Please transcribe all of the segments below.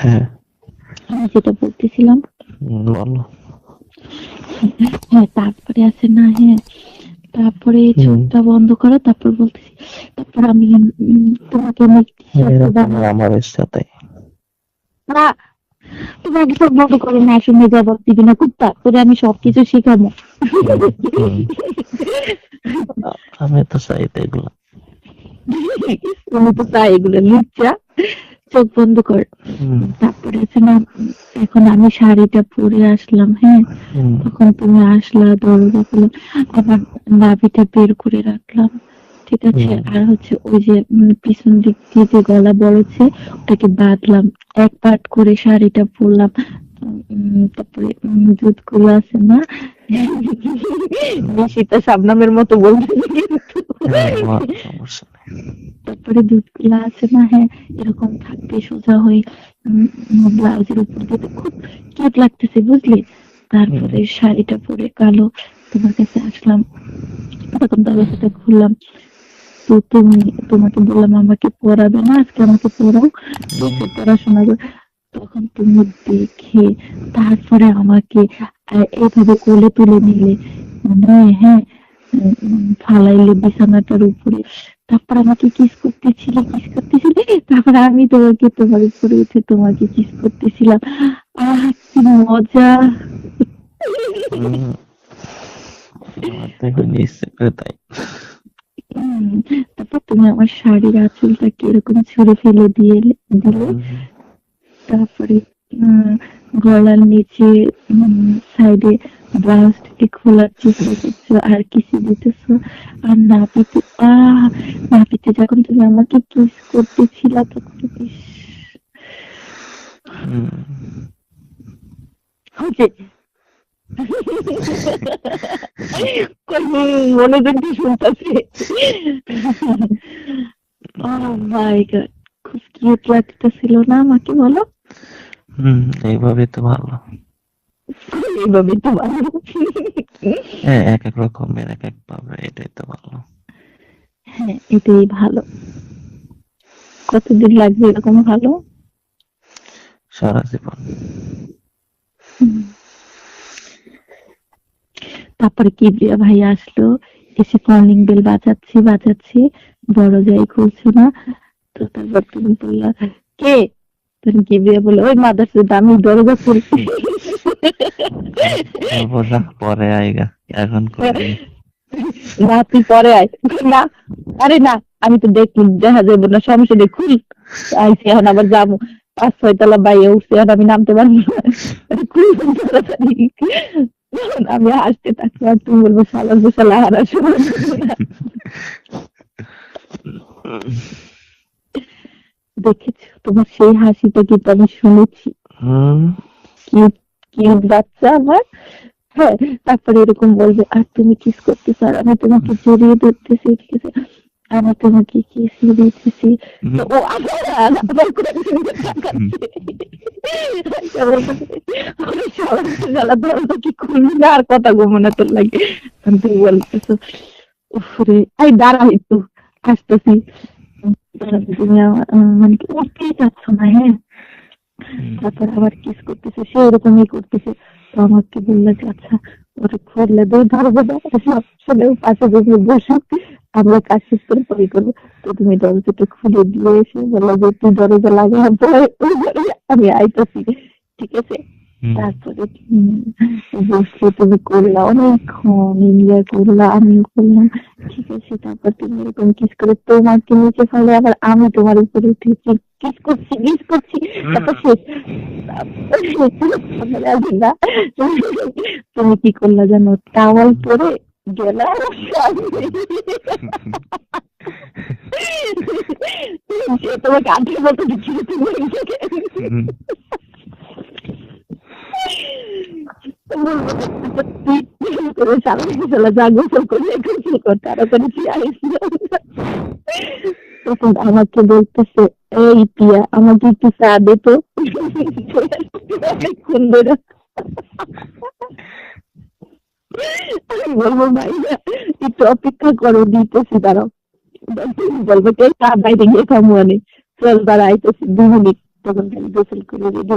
হ্যাঁ। আমি যেটা বলতেছিলাম। বলো। হ্যাঁ তারপরে আছে না হ্যাঁ। তারপরে। চোখটা বন্ধ করো তারপর বলতেছি তারপর আমি তোমাকে আমি বানাবো। আমার সাথে না তোমাকে সব বন্ধ করে না শুনে জবাব দিবি না কুত্তা তোরে আমি সবকিছু শিখাবো। আমি তো চাই তো এগুলো। তুমি তো তাই এগুলো লুচ্চা চোখ বন্ধ কর। তারপরে না এখন আমি শাড়িটা পরে আসলাম হ্যাঁ? তখন তুমি আসলা দরজা খুলে আবার নাভিটা বের করে রাখলাম ঠিক আছে? আর হচ্ছে ওই যে পিছন দিক দিয়ে যে গলা বড়ছে ওটাকে বাঁধলাম এক পাট করে শাড়িটা পরলাম। তারপরে দুধগুলো আছে না শাবনামের মতো বলতেছে কিন্তু। তারপরে দুধগুলো আছে না হ্যাঁ এরকম থাকবে সোজা হয়ে ব্লাউজের উপর দিয়ে খুব কিউট লাগতেছে বুঝলি? তারপরে শাড়িটা পরে কালো তোমার কাছে আসলাম তখন দরজাটা খুললাম। তো তুমি তোমাকে বললাম আমাকে পড়াবে না আজকে আমাকে পড়াও পড়াশোনা তখন তুমি দেখে তারপরে আমাকে এইভাবে কোলে তুলে নিলে। মানে হ্যাঁ ফালাইলে বিছানাটার উপরে তারপর আমাকে কিস করতেছিল কিস করতেছিল তারপর আমি তোমাকে তোমার উপরে উঠে তোমাকে কিস করতেছিলাম। আহ কি মজা। তারপর তুমি আমার শাড়ির আঁচলটাকে এরকম ছুঁড়ে ফেলে দিয়ে দিলে তারপরে উম, গলার নিচে সাইডে ব্লাউজটাকে খোলার চেষ্টা করছ আর কিছু দিতেছো আর নাপিতে আহ নাপিতে যখন তুমি আমাকে কিস করতেছিল তখন মনোযোগ দিয়ে শুনতেছে? ও মাই গড খুব কিউট লাগতেছিল না আমাকে বলো? হুম, এইভাবে তো ভালো। এইভাবে তো ভালো হ্যাঁ এক এক রকমের এক এক ভাবে এটাই তো ভালো। হ্যাঁ এটাই ভালো। কতদিন লাগবে এরকম ভালো? সারা জীবন। তারপরে কিবরিয়া ভাই আসলো? এসে কলিং বেল বাজাচ্ছে বাজাচ্ছে। বড় যাই খুলছে না। তো তারপর তুমি বললা কে? তখন কিবরিয়া বলল ওই মাদারসে আমি দরজা খুলছি। পরে আইগা এখন করে না তুই পরে আয়। না আরে না আমি তো দেখি দেখা যাব না সমস্যা নেই খুল। আইসি এখন আবার যাব। পাঁচ ছয় তলা বাইরে উঠছে এখন আমি নামতে পারব না। আমি হাসতে থাকব আর তুমি বলব সালা গোসালা হারা। দেখেছ তোমার সেই হাসিটা কিন্তু আমি শুনেছি? হুম। কিউট বাচ্চা আমার? হ্যাঁ তারপরে এরকম বলবে আর তুমি কিস করতে পারো আমি তোমাকে জড়িয়ে ধরতেছি ঠিক আছে? আমি তোমাকে কিস দিতেছি। তো ও আবার আবার করে কি খুলবি না আর কথা না তোর লাগে। তুমি বলতেছো উফরে এই দাঁড়া একটু আসতেছি। তুমি আমার মানে কি উঠতেই চাচ্ছ না হ্যাঁ? তারপর আবার কিস করতেছে, সে এরকমই করতেছে। তো আমাকে বলল যে আচ্ছা ওর খুললে দই ধরবো না সব ছেলে পাশে বসে বসে আমরা কাজ শেষ করে পরে করব। তো তুমি দরজাটা খুলে দিয়ে এসে বলল যে, তুই দরজা ঘরে আমি আইতেছি, ঠিক আছে? তারপরে বসলে তুমি করলা অনেকক্ষণ এনজয় করলা আমিও করলাম ঠিক আছে তারপর তুমি এরকম কিস করে তোমাকে নিচে ফেলে আবার আমি তোমার উপরে উঠেছি কিস করছি কিস করছি তারপর শেষ। তুমি কি করলা জানো টাওয়াল পরে গেলা তোমাকে আন্টির মতো দিচ্ছিল তুমি আমাকে বলতেছে এই পিয়া আমাকে একটু চা দে বলব ভাই একটু অপেক্ষা করো দিতেছি দাঁড়াও বলব কে চা বাইরে গিয়ে খামো অনেক চল দাঁড়া আইতেছি দু মিনিট তখন গোসল করে রেডি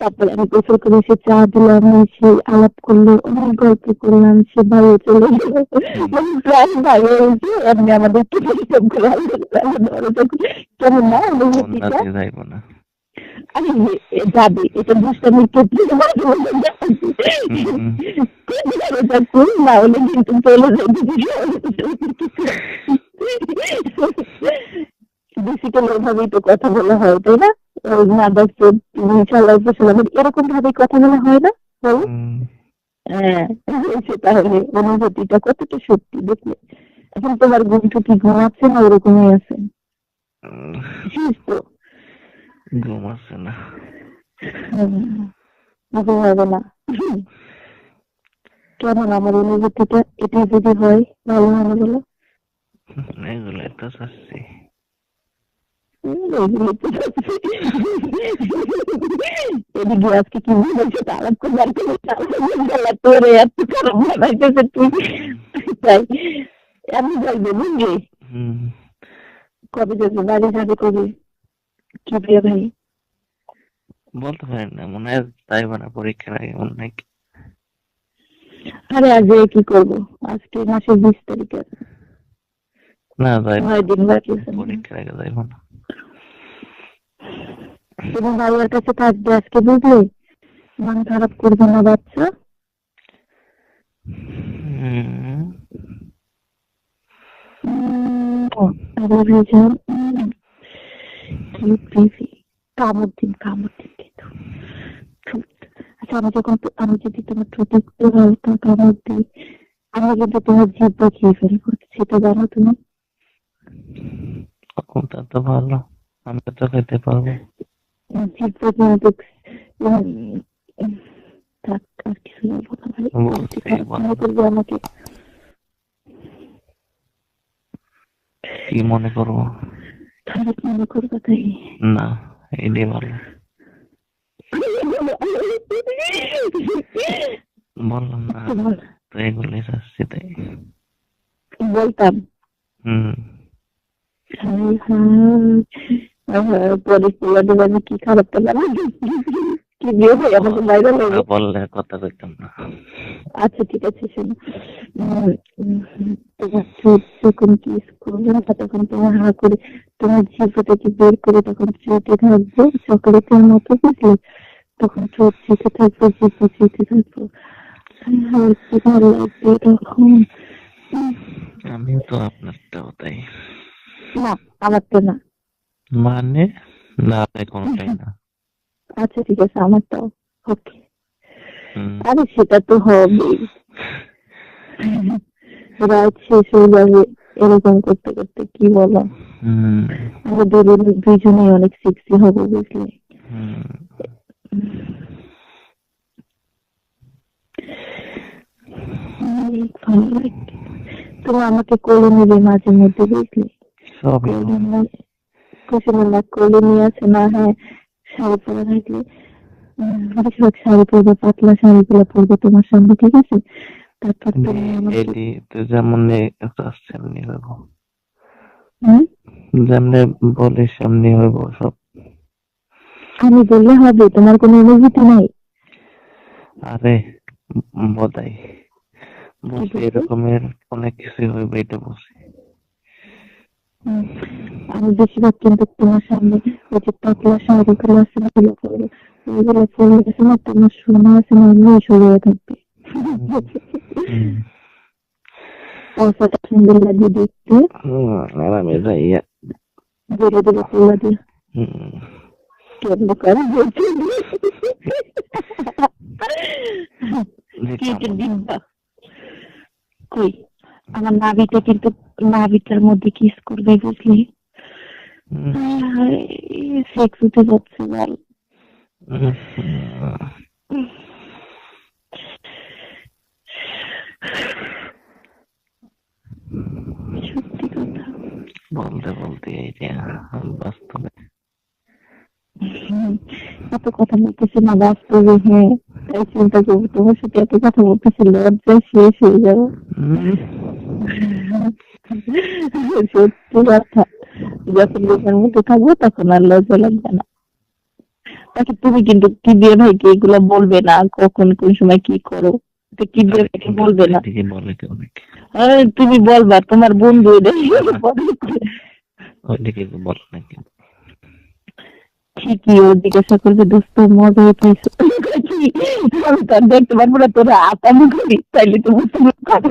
তারপরে আমি গোসল করে এসে চা দিলাম সে আলাপ করল অনেক গল্প করলাম সে ভালো চলে গেল। প্রায় বাইরে হয়েছে এমনি আমাদের কেমন না যাইব না। আরে যাবে এটা কোন না হলে কিন্তু চলে যাবে। বেসিক্যালি ওভাবেই তো কথা বলা হয় তাই না? সাল্লাহ এরকম ভাবে কথা বলা হয় না হ্যাঁ তাহলে অনুভূতিটা কতটা সত্যি দেখলে। এখন তোমার ঘুমটা কি ঘুমাচ্ছে না ওরকমই আছে? উম, সুস্থ ঘুম আসছে না। ঘুমাবে না। কেমন আমার অনুভূতিটা? এটা যদি হয় ভালো হয় না বলো? এগুলো তো চাচ্ছি এগুলো তো সত্যি। এদিকে আজকে কি বলেছে করবার গলা তোরে এত খারাপ বানাইতেছে তুই তাই আমি যাইবে বুঝলি কবে যাবে বাড়ি যাবে কবে কি বিয়ে ভাই? বলতে পারি না মনে হয় যাইব না পরীক্ষার আগে মনে হয় আরে আজ কি করব? আজকে মাসের বিশ তারিখ। না আছে? পরীক্ষার আগে যাইব না। এবং বাবার কাছে থাকবে আজকে বুঝলি মন খারাপ করবে না বাচ্চা। কামড় দিন কিন্তু আচ্ছা আমি যদি তোমার কামড় দিই কিন্তু তোমার খেয়ে সেটা জানো তুমি তো ভালো? আমি তো খেতে পারব। কি মনে করব? মনে করবে তাই না এটাই ভালো। বললাম না বল- তো এগুলোই চাচ্ছি তাই। বলতাম। হুম। মানে কি খারাপ কি বিয়ে হয়ে আমাকে বাইরে বললে কথা কইতাম না। আচ্ছা ঠিক আছে শোনো। উম, উম, তোমার চোখ যখন কিস করবে না তখন তোমার হা করে তোমার জিভটাকে বের করে তখন চোখে থাকব? চকলেটের মতো বুঝলে? তখন চোখ চেতে থাকব জিভ চেতে থাকব। হায় হায়, ভালো লাগবে তখন। আমিও তো আপনারটাও তাই। না আমার তো না। মানে? না আমি কোনোটাই না। আচ্ছা ঠিক আছে আমারটাও ওকে। আরে সেটা তো হবে রাত শেষ হয়ে যাবে এরকম করতে করতে কি বলো? আমরা দুজন দুইজনেই অনেক সেক্সি হব বুঝলে? তুমি আমাকে কোলে নেবে মাঝে মধ্যে বুঝলে? সবই কোলে। নিয়ে না কোলে নিয়ে আছে না হ্যাঁ শাড়ি পরে থাকলে বেশিরভাগ শাড়ি পরবে পাতলা শাড়িগুলো পরবে তোমার সামনে ঠিক আছে তারপর তুমি আমাকে এটি তো যেমন চাচ্ছে এমনি হইব হুম? বলে সামনে সব আমি বললে হবে তোমার কোনো অনুভূতি নাই আরে বদাই বুঝি এরকমের অনেক কিছু হইবে এটা বুঝি হুম। আমি বেশিরভাগ কিন্তু তোমার সামনে ওই যে পাতলা শাড়িগুলো আছে না ওগুলো পরে ওইগুলো না তোমার সোনা আছে না সরিয়ে থাকবে। সুন্দর লাগে দেখতে আরামে যাইয়া ধীরে ধীরে পোলা দিয়ে কেমন করে বলছি? কি যে কই? আমার নাভিটা কিন্তু নাভিটার মধ্যে কিস করবে বুঝলি? সেক্স উঠে যাচ্ছে বল। সত্যি কথা। বলতে বলতে এই যে বাস্তবে। এত কথা বলতেছি না বাস্তবে হ্যাঁ। তাই চিন্তা করব তোমার সাথে এত কথা বলতেছি লজ্জায় শেষ হয়ে যাব। সত্যি কথা যখন লোকের মধ্যে থাকব তখন আর লজ্জা লাগবে না তাকে তুমি কিন্তু কি দিয়ে ভাইকে এগুলো বলবে না কখন কোন সময় কি করো তো কি দিয়ে ভাইকে বলবে না তুমি বলবা তোমার বন্ধু ঠিকই ও জিজ্ঞাসা করবে দোস্ত মজা কি? আমি তার দেখতে পারব না তোরা আতামি করি তাইলে তো বুঝতে পারব